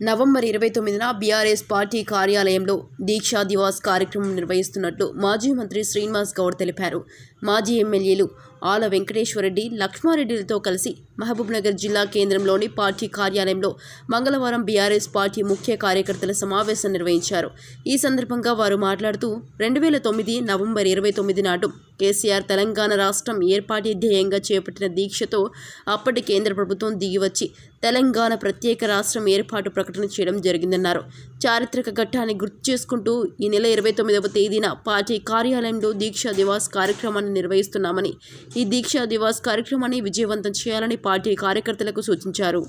November ఇరవై తొమ్మిదిన BRS party కార్యాలయంలో దీక్షా దివాస్ కార్యక్రమం నిర్వహిస్తున్నట్లు మాజీ మంత్రి శ్రీనివాస్ గౌడ్ తెలిపారు. మాజీ ఎమ్మెల్యేలు ఆల వెంకటేశ్వరరెడ్డి లక్ష్మారెడ్డిలతో కలిసి మహబూబ్నగర్ జిల్లా కేంద్రంలోని పార్టీ కార్యాలయంలో మంగళవారం బీఆర్ఎస్ పార్టీ ముఖ్య కార్యకర్తల సమావేశం నిర్వహించారు. ఈ సందర్భంగా వారు మాట్లాడుతూ రెండు వేల తొమ్మిది నవంబర్ ఇరవై తొమ్మిది నాడు కేసీఆర్ తెలంగాణ రాష్ట్రం ఏర్పాటు ధ్యేయంగా చేపట్టిన దీక్షతో అప్పటి కేంద్ర ప్రభుత్వం దిగివచ్చి తెలంగాణ ప్రత్యేక రాష్ట్రం ఏర్పాటు ప్రకటన చేయడం జరిగిందన్నారు. చారిత్రక ఘట్టాన్ని గుర్తు చేసుకుంటూ ఈ నెల ఇరవై తొమ్మిదవ తేదీన పార్టీ కార్యాలయంలో దీక్షా దివాస్ కార్యక్రమాన్ని నిర్వహిస్తున్నామని ఈ దీక్షా దివాస్ కార్యక్రమాన్ని విజయవంతం చేయాలని పార్టీ కార్యకర్తలకు సూచించారు.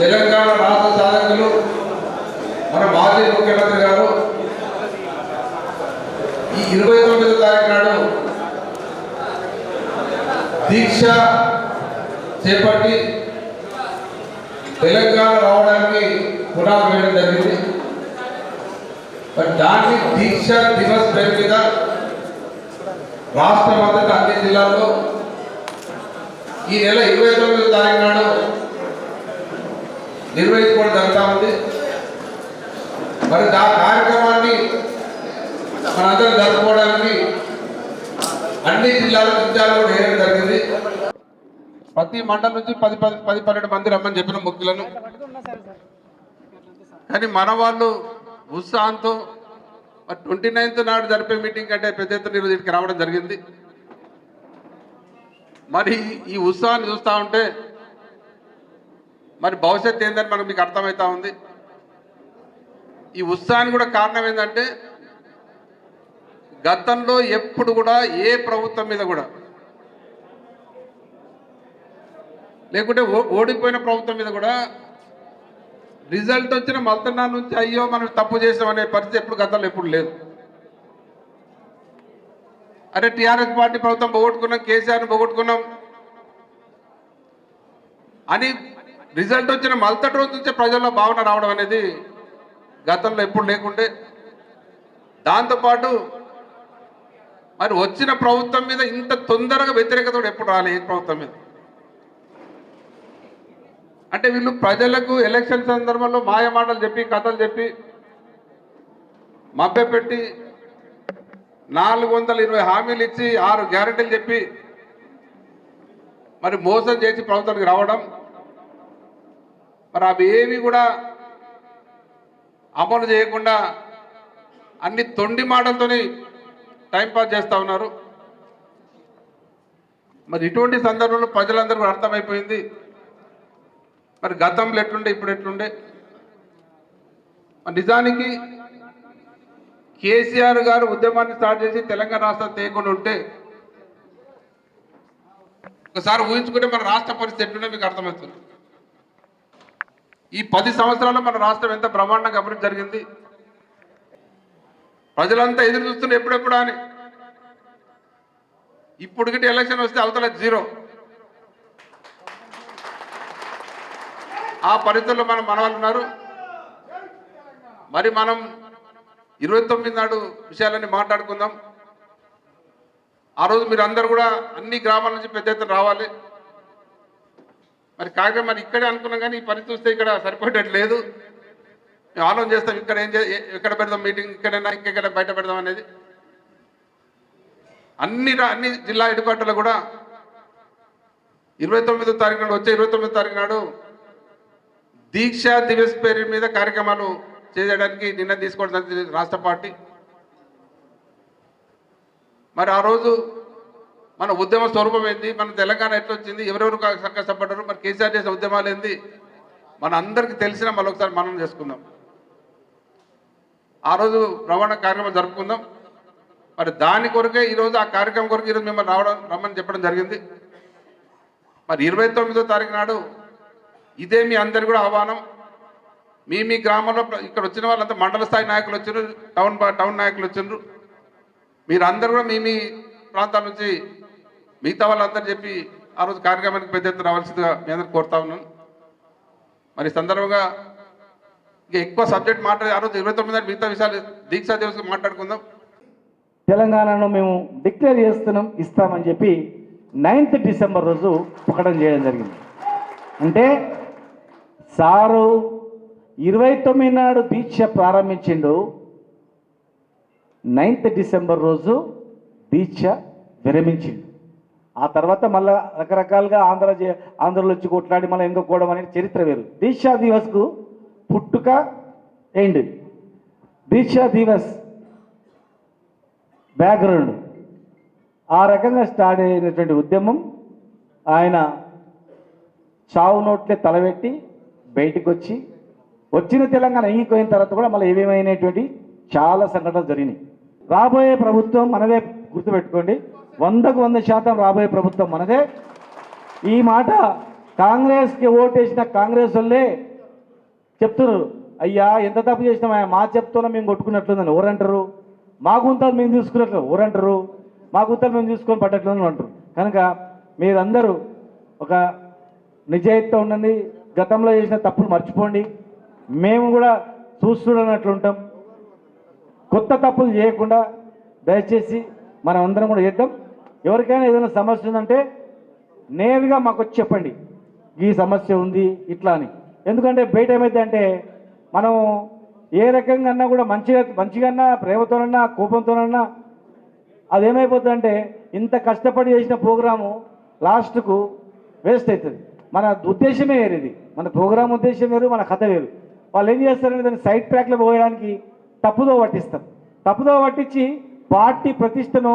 తెలంగాణ రాష్ట్ర సాధకులు మన మాజీ ముఖ్యమంత్రి గారు ఈ ఇరవై తారీఖు నాడు దీక్ష చేపట్టి తెలంగాణ రావడానికి పునాది వేయడం జరిగింది. దాన్ని దీక్ష దివస్ పేరు మీద రాష్ట్ర మద్దతు అన్ని జిల్లాల్లో ఈ నెల ఇరవై తొమ్మిదో తారీఖు నాడు నిర్వహించుకోవడం జరుగుతూ ఉంది. మరి ఆ కార్యక్రమాన్ని మనందరం జరుపుకోవడానికి అన్ని జిల్లాల జిల్లాల్లో వేయడం జరిగింది. ప్రతి మండలం నుంచి పది పది పది పన్నెండు మంది రమ్మని చెప్పిన ముఖ్యులను కానీ మన వాళ్ళు ఉత్సాహంతో ట్వంటీ నైన్త్ నాడు జరిపే మీటింగ్ అంటే పెద్ద ఎత్తున ఈరోజు ఇక్కడికి రావడం జరిగింది. మరి ఈ ఉత్సవాన్ని చూస్తూ ఉంటే మరి భవిష్యత్తు ఏందని మనకు మీకు అర్థమవుతా ఉంది. ఈ ఉత్సాహానికి కూడా కారణం ఏంటంటే గతంలో ఎప్పుడు కూడా ఏ ప్రభుత్వం మీద కూడా లేకుంటే ఓ- ఓడిపోయిన ప్రభుత్వం మీద కూడా రిజల్ట్ వచ్చిన మల్తనాల నుంచి అయ్యో మనం తప్పు చేసాం అనే పరిస్థితి ఎప్పుడు గతంలో ఎప్పుడు లేదు. అరే టీఆర్ఎస్ పార్టీ ప్రభుత్వం పోగొట్టుకున్నాం కేసీఆర్ని పోగొట్టుకున్నాం. అని రిజల్ట్ వచ్చిన మల్తటి రోజు నుంచే ప్రజల్లో భావన రావడం అనేది గతంలో ఎప్పుడు లేకుండే. దాంతోపాటు మరి వచ్చిన ప్రభుత్వం మీద ఇంత తొందరగా వ్యతిరేకత కూడా ఎప్పుడు రాలే ఏ ప్రభుత్వం మీద? అంటే వీళ్ళు ప్రజలకు ఎలక్షన్ సందర్భంలో మాయ మాటలు చెప్పి కథలు చెప్పి మభ్యపెట్టి నాలుగు వందల ఇరవై హామీలు ఇచ్చి ఆరు గ్యారెంటీలు చెప్పి మరి మోసం చేసి ప్రభుత్వానికి రావడం. మరి అవి ఏవి కూడా అమలు చేయకుండా అన్ని తొండి మాటలతోని టైంపాస్ చేస్తూ ఉన్నారు. మరి ఇటువంటి సందర్భంలో ప్రజలందరూ అర్థమైపోయింది. మరి గతంలో ఎట్లుండే ఇప్పుడు ఎట్లుండే? నిజానికి కేసీఆర్ గారు ఉద్యమాన్ని స్టార్ట్ చేసి తెలంగాణ రాష్ట్రం తేయకుండా ఉంటే ఒకసారి ఊహించుకుంటే మన రాష్ట్ర పరిస్థితి ఎట్లుండే మీకు అర్థమవుతుంది. ఈ పది సంవత్సరాల్లో మన రాష్ట్రం ఎంత బ్రహ్మాండంగా అభివృద్ధి జరిగింది. ప్రజలంతా ఎదురు చూస్తున్నారు ఎప్పుడెప్పుడు అని. ఇప్పుడు గిట్ట ఎలక్షన్ వస్తే అవతల జీరో. ఆ పరిస్థితుల్లో మనం మనవాళ్ళు ఉన్నారు మరి మనం ఇరవై తొమ్మిది నాడు విషయాలన్నీ మాట్లాడుకుందాం. ఆ రోజు మీరు అందరు కూడా అన్ని గ్రామాల నుంచి పెద్ద ఎత్తున రావాలి. మరి కాగా మరి ఇక్కడే అనుకున్నాం కానీ ఈ పని చూస్తే ఇక్కడ సరిపోయేటట్టు లేదు. మేము ఆలోచన చేస్తాం ఇక్కడ ఏం చే ఎక్కడ పెడదాం మీటింగ్ ఇక్కడైనా ఇంకెక్కడ బయట పెడదాం అనేది. అన్ని అన్ని జిల్లా హెడ్ కూడా ఇరవై తొమ్మిదో తారీఖు నాడు వచ్చే ఇరవై తొమ్మిదో తారీఖు నాడు దీక్షా దివస్ పేరు మీద కార్యక్రమాలు చేయడానికి నిర్ణయం తీసుకోవడం రాష్ట్ర పార్టీ. మరి ఆ రోజు మన ఉద్యమ స్వరూపం ఏంది? మన తెలంగాణ ఎట్లా వచ్చింది ఎవరెవరు సంకష్టపడ్డారు మరి కేసీఆర్ చేసిన ఉద్యమాలు ఏంది? మన అందరికీ తెలిసిన మళ్ళీ ఒకసారి మనం చేసుకుందాం. ఆ రోజు రవాణా కార్యక్రమం జరుపుకుందాం. మరి దాని కొరకే ఈరోజు ఆ కార్యక్రమం కొరకు ఈరోజు మిమ్మల్ని రావడం రమ్మని చెప్పడం జరిగింది. మరి ఇరవై తొమ్మిదో తారీఖు నాడు ఇదే మీ అందరి కూడా ఆహ్వానం. మీ మీ గ్రామంలో ఇక్కడ వచ్చిన వాళ్ళంతా మండల స్థాయి నాయకులు వచ్చారు టౌన్ టౌన్ నాయకులు వచ్చిండ్రు మీరు అందరు కూడా మీ మీ ప్రాంతాల నుంచి మిగతా వాళ్ళందరూ చెప్పి ఆ రోజు కార్యక్రమానికి పెద్ద ఎత్తున రావాల్సిందిగా మీ అందరు కోరుతా ఉన్నాను. మరి సందర్భంగా ఇంకా ఎక్కువ సబ్జెక్ట్ మాట్లాడి ఆ రోజు ఇరవై తొమ్మిది మిగతా విషయాలు దీక్షా దివస్ మాట్లాడుకుందాం. తెలంగాణను మేము డిక్లేర్ చేస్తున్నాం ఇస్తామని చెప్పి నైన్త్ డిసెంబర్ రోజు ప్రకటన చేయడం జరిగింది. అంటే సారు ఇరవై తొమ్మిది నాడు దీక్ష ప్రారంభించిండు. నైన్త్ డిసెంబర్ రోజు దీక్ష విరమించిండు. ఆ తర్వాత మళ్ళా రకరకాలుగా ఆంధ్ర ఆంధ్రలో వచ్చి కొట్లాడి మళ్ళీ ఎంగకోవడం అనేది చరిత్ర వేరు. దీక్షా దివస్కు పుట్టుక ఎండ్ దీక్షా దివస్ బ్యాక్గ్రౌండ్. ఆ రకంగా స్టార్ట్ అయినటువంటి ఉద్యమం ఆయన చావు నోట్లే తలబెట్టి బయటకు వచ్చి వచ్చిన తెలంగాణ ఎంగిపోయిన తర్వాత కూడా మళ్ళీ ఏమేమైనటువంటి చాలా సంఘటనలు జరిగినాయి. రాబోయే ప్రభుత్వం మనదే గుర్తుపెట్టుకోండి. వందకు వంద శాతం రాబోయే ప్రభుత్వం మనదే. ఈ మాట కాంగ్రెస్కి ఓటేసిన కాంగ్రెస్ వాళ్ళే చెప్తున్నారు. అయ్యా ఎంత తప్పు చేసినామా మా చెప్తున్నా మేము కొట్టుకున్నట్లుందని ఎవరంటారు? మా గుంతలు మేము తీసుకున్నట్లు ఎవరంటారు? మా గుంతలు మేము తీసుకొని పట్టట్లేదని అంటారు. కనుక మీరందరూ ఒక నిజాయితీతో ఉండండి. గతంలో చేసిన తప్పులు మర్చిపోండి. మేము కూడా చూస్తున్నట్లుంటాం. కొత్త తప్పులు చేయకుండా దయచేసి మనం అందరం కూడా చేద్దాం. ఎవరికైనా ఏదైనా సమస్య ఉందంటే నేరుగా మాకు వచ్చి చెప్పండి. ఈ సమస్య ఉంది ఇట్లా అని. ఎందుకంటే బయట ఏమైతే అంటే మనం ఏ రకంగా అన్నా కూడా మంచిగా మంచిగా ప్రేమతోనన్నా కోపంతోనన్నా అదేమైపోతుందంటే ఇంత కష్టపడి చేసిన ప్రోగ్రాము లాస్ట్కు వేస్ట్ అవుతుంది. మన ఉద్దేశమే వేరేది మన ప్రోగ్రామ్ ఉద్దేశం వేరు మన కథ వేరు. వాళ్ళు ఏం చేస్తారంటే దాన్ని సైడ్ ట్రాక్లో పోయడానికి తప్పుదో పట్టిస్తారు. తప్పుదో పట్టించి పార్టీ ప్రతిష్టను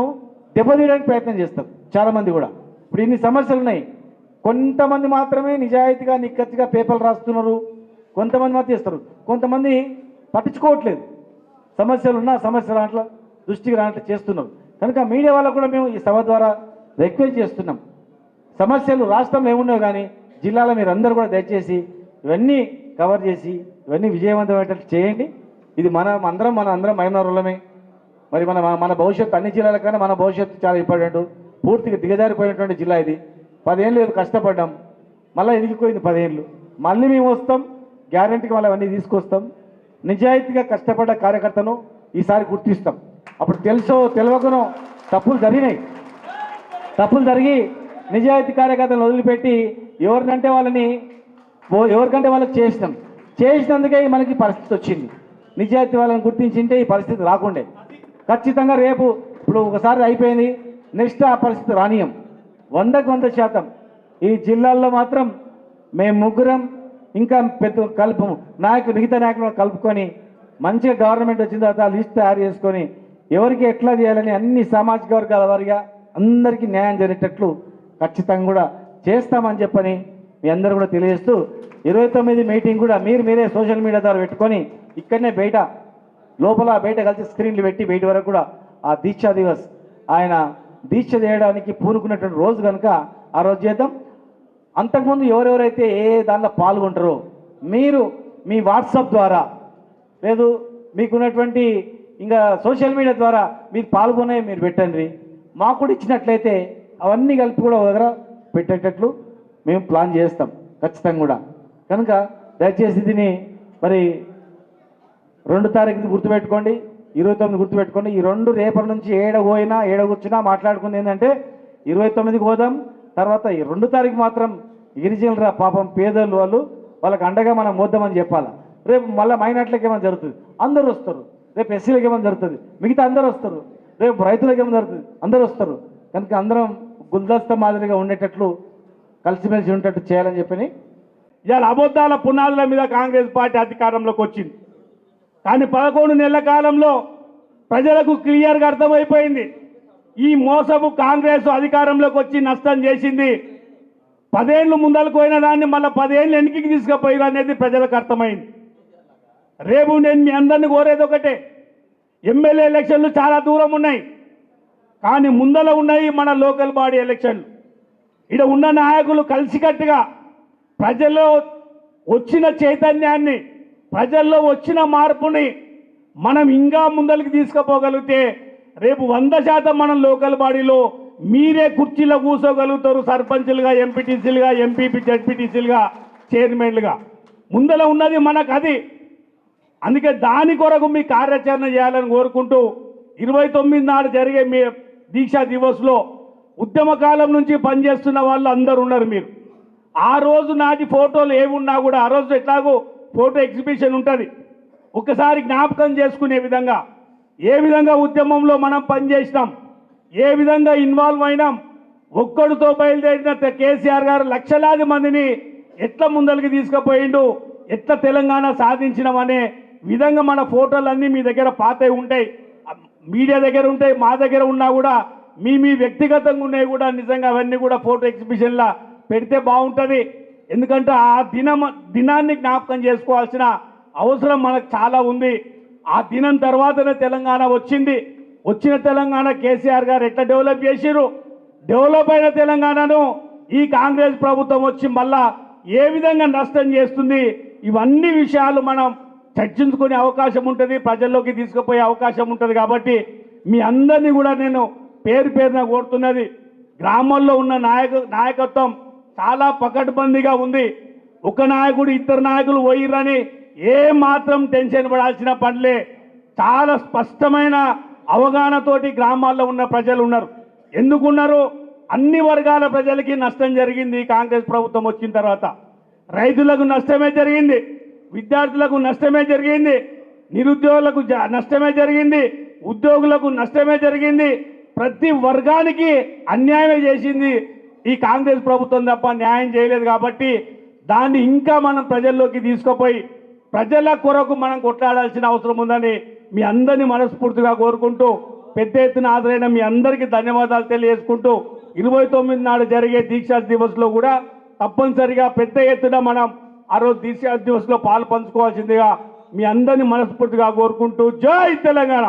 దెబ్బతీయడానికి ప్రయత్నం చేస్తారు చాలామంది కూడా. ఇప్పుడు ఇన్ని సమస్యలు ఉన్నాయి. కొంతమంది మాత్రమే నిజాయితీగా నిక్కచ్చిగా పేపర్లు రాస్తున్నారు. కొంతమంది మాత్రం చేస్తారు. కొంతమంది పట్టించుకోవట్లేదు. సమస్యలు ఉన్నా సమస్య రాంట్లో దృష్టికి రానట్లు చేస్తున్నారు. కనుక మీడియా వాళ్ళకు కూడా మేము ఈ సభ ద్వారా రిక్వెస్ట్ చేస్తున్నాం. సమస్యలు రాష్ట్రంలో ఏమున్నాయో కానీ జిల్లాలో మీరు అందరూ కూడా దయచేసి ఇవన్నీ కవర్ చేసి ఇవన్నీ విజయవంతమయ్యేటట్టు చేయండి. ఇది మన అందరం మన అందరం మైనరులమే మరి మన మన భవిష్యత్తు అన్ని జిల్లాల కన్నా మన భవిష్యత్తు చాలా ఇంపార్టెంట్. పూర్తిగా దిగజారిపోయినటువంటి జిల్లా ఇది. పదేళ్ళు కష్టపడ్డాం. మళ్ళీ ఎదిగిపోయింది పదేళ్ళు. మళ్ళీ మేము వస్తాం. గ్యారంటీకి మళ్ళీ అవన్నీ తీసుకొస్తాం. నిజాయితీగా కష్టపడ్డ కార్యకర్తను ఈసారి గుర్తిస్తాం. అప్పుడు తెలుసో తెలియకనో తప్పులు జరిగినాయి. తప్పులు జరిగి నిజాయితీ కార్యకర్తలను వదిలిపెట్టి ఎవరినంటే వాళ్ళని ఓ- ఎవరికంటే వాళ్ళకి చేసినాం. చేసినందుకే మనకి పరిస్థితి వచ్చింది. నిజాయితీ వాళ్ళని గుర్తించింటే ఈ పరిస్థితి రాకుండే. ఖచ్చితంగా రేపు ఇప్పుడు ఒకసారి అయిపోయింది. నెక్స్ట్ ఆ పరిస్థితి రానియం. వందకు వంద శాతం. ఈ జిల్లాల్లో మాత్రం మేము ముగ్గురం ఇంకా పెద్ద కలుపు నాయకులు మిగతా నాయకులు కలుపుకొని మంచిగా గవర్నమెంట్ వచ్చిన తర్వాత లిస్ట్ తయారు చేసుకొని ఎవరికి ఎట్లా చేయాలని అన్ని సామాజిక వర్గాల వారిగా అందరికీ న్యాయం జరిగేటట్లు ఖచ్చితంగా కూడా చేస్తామని చెప్పని మీ అందరూ కూడా తెలియజేస్తూ ఇరవై తొమ్మిది మీటింగ్ కూడా మీరు మీరే సోషల్ మీడియా ద్వారా పెట్టుకొని ఇక్కడనే బయట లోపల బయట కలిసి స్క్రీన్లు పెట్టి బయట వరకు కూడా ఆ దీక్షా దివస్ ఆయన దీక్ష చేయడానికి పూనుకున్నటువంటి రోజు కనుక ఆ రోజు చేద్దాం. అంతకుముందు ఎవరెవరైతే ఏ దానిలో పాల్గొంటారో మీరు మీ వాట్సాప్ ద్వారా లేదు మీకున్నటువంటి ఇంకా సోషల్ మీడియా ద్వారా మీరు పాల్గొనే మీరు పెట్టండి. మాకు కూడా ఇచ్చినట్లయితే అవన్నీ కలిపి కూడా ఒక దగ్గర పెట్టేటట్లు మేము ప్లాన్ చేస్తాం ఖచ్చితంగా కూడా. కనుక దయచేసి దీన్ని మరి రెండు తారీఖుని గుర్తుపెట్టుకోండి ఇరవై తొమ్మిది గుర్తుపెట్టుకోండి. ఈ రెండు రేపటి నుంచి ఏడ పోయినా ఏడ కూర్చున్నా మాట్లాడుకుంది ఏంటంటే ఇరవై తొమ్మిదికి పోదాం తర్వాత ఈ రెండు తారీఖు మాత్రం గిరిజనులరా పాపం పేదలు వాళ్ళు వాళ్ళకి అండగా మనం మోద్దామని చెప్పాలి? రేపు మళ్ళీ మైనాట్లకి ఏమైనా జరుగుతుంది? అందరూ వస్తారు. రేపు ఎస్సీలకు ఏమైనా జరుగుతుంది? మిగతా అందరూ వస్తారు. రేపు రైతులకు ఏమైనా జరుగుతుంది? అందరూ వస్తారు. కనుక అందరం గుల్దస్త మాదిరిగా ఉండేటట్లు కలిసిమెలిసి ఉండేటట్టు చేయాలని చెప్పని ఇవాళ అబద్ధాల పునాదుల మీద కాంగ్రెస్ పార్టీ అధికారంలోకి వచ్చింది. కానీ పదకొండు నెలల కాలంలో ప్రజలకు క్లియర్గా అర్థమైపోయింది. ఈ మోసపు కాంగ్రెస్ అధికారంలోకి వచ్చి నష్టం చేసింది. పదేళ్ళు ముందరకు పోయిన దాన్ని మళ్ళీ పదేళ్ళు వెనక్కి తీసుకుపోయిన అనేది ప్రజలకు అర్థమైంది. రేపు నేను మీ అందరిని కోరేది ఒకటే. ఎమ్మెల్యే ఎలక్షన్లు చాలా దూరం ఉన్నాయి. కానీ ముందల ఉన్నాయి మన లోకల్ బాడీ ఎలక్షన్లు. ఇక్కడ ఉన్న నాయకులు కలిసికట్టుగా ప్రజల్లో వచ్చిన చైతన్యాన్ని ప్రజల్లో వచ్చిన మార్పుని మనం ఇంకా ముందరికి తీసుకుపోగలిగితే రేపు వంద శాతం మనం లోకల్ బాడీలో మీరే కుర్చీలో కూర్చోగలుగుతారు సర్పంచ్లుగా ఎంపీటీసీలుగా ఎంపీపీ జడ్పీటీసీలుగా చైర్మన్లుగా. ముందర ఉన్నది మనకు అది. అందుకే దాని కొరకు మీ కార్యాచరణ చేయాలని కోరుకుంటూ ఇరవై తొమ్మిది నాడు జరిగే మీ దీక్షా దివస్లో ఉద్యమ కాలం నుంచి పనిచేస్తున్న వాళ్ళు అందరు ఉన్నారు మీరు. ఆ రోజు నాటి ఫోటోలు ఏమున్నా కూడా ఆ రోజు ఎట్లాగో ఫోటో ఎగ్జిబిషన్ ఉంటుంది. ఒకసారి జ్ఞాపకం చేసుకునే విధంగా ఏ విధంగా ఉద్యమంలో మనం పనిచేసినాం ఏ విధంగా ఇన్వాల్వ్ అయినాం ఒక్కడితో బయలుదేరిన కేసీఆర్ గారు లక్షలాది మందిని ఎట్లా ముందరికి తీసుకుపోయిండు ఎట్లా తెలంగాణ సాధించినామనే విధంగా మన ఫోటోలన్నీ మీ దగ్గర పాతై ఉంటాయి. మీడియా దగ్గర ఉంటాయి మా దగ్గర ఉన్నా కూడా మీ మీ వ్యక్తిగతంగా ఉన్నాయి కూడా నిజంగా అవన్నీ కూడా ఫోటో ఎగ్జిబిషన్లా పెడితే బాగుంటుంది. ఎందుకంటే ఆ దినం దినాన్ని జ్ఞాపకం చేసుకోవాల్సిన అవసరం మనకు చాలా ఉంది. ఆ దినం తర్వాతనే తెలంగాణ వచ్చింది. వచ్చిన తెలంగాణ కేసీఆర్ గారు ఎట్లా డెవలప్ చేసిరు డెవలప్ అయిన తెలంగాణను ఈ కాంగ్రెస్ ప్రభుత్వం వచ్చి మళ్ళా ఏ విధంగా నష్టం చేస్తుంది? ఇవన్నీ విషయాలు మనం చర్చించుకునే అవకాశం ఉంటుంది ప్రజల్లోకి తీసుకుపోయే అవకాశం ఉంటుంది కాబట్టి మీ అందరినీ కూడా నేను పేరు పేరున కోరుతున్నది గ్రామాల్లో ఉన్న నాయక నాయకత్వం చాలా పకడ్బందీగా ఉంది. ఒక నాయకుడు ఇద్దరు నాయకులు పోయిరని ఏ మాత్రం టెన్షన్ పడాల్సిన పనులే. చాలా స్పష్టమైన అవగాహనతోటి గ్రామాల్లో ఉన్న ప్రజలు ఉన్నారు. ఎందుకున్నారు? అన్ని వర్గాల ప్రజలకి నష్టం జరిగింది కాంగ్రెస్ ప్రభుత్వం వచ్చిన తర్వాత. రైతులకు నష్టమే జరిగింది. విద్యార్థులకు నష్టమే జరిగింది నిరుద్యోగులకు జ- నష్టమే జరిగింది ఉద్యోగులకు నష్టమే జరిగింది. ప్రతి వర్గానికి అన్యాయమే చేసింది ఈ కాంగ్రెస్ ప్రభుత్వం తప్ప న్యాయం చేయలేదు కాబట్టి దాన్ని ఇంకా మనం ప్రజల్లోకి తీసుకుపోయి ప్రజల కొరకు మనం కొట్లాడాల్సిన అవసరం ఉందని మీ అందరినీ మనస్ఫూర్తిగా కోరుకుంటూ పెద్ద ఎత్తున ఆదరైన మీ అందరికీ ధన్యవాదాలు తెలియజేసుకుంటూ ఇరవై తొమ్మిది నాడు జరిగే దీక్షా దివస్లో కూడా తప్పనిసరిగా పెద్ద ఎత్తున మనం ఆ రోజు దీక్షా దివస్లో పాలు పంచుకోవాల్సిందిగా మీ అందరినీ మనస్ఫూర్తిగా కోరుకుంటూ జై తెలంగాణ.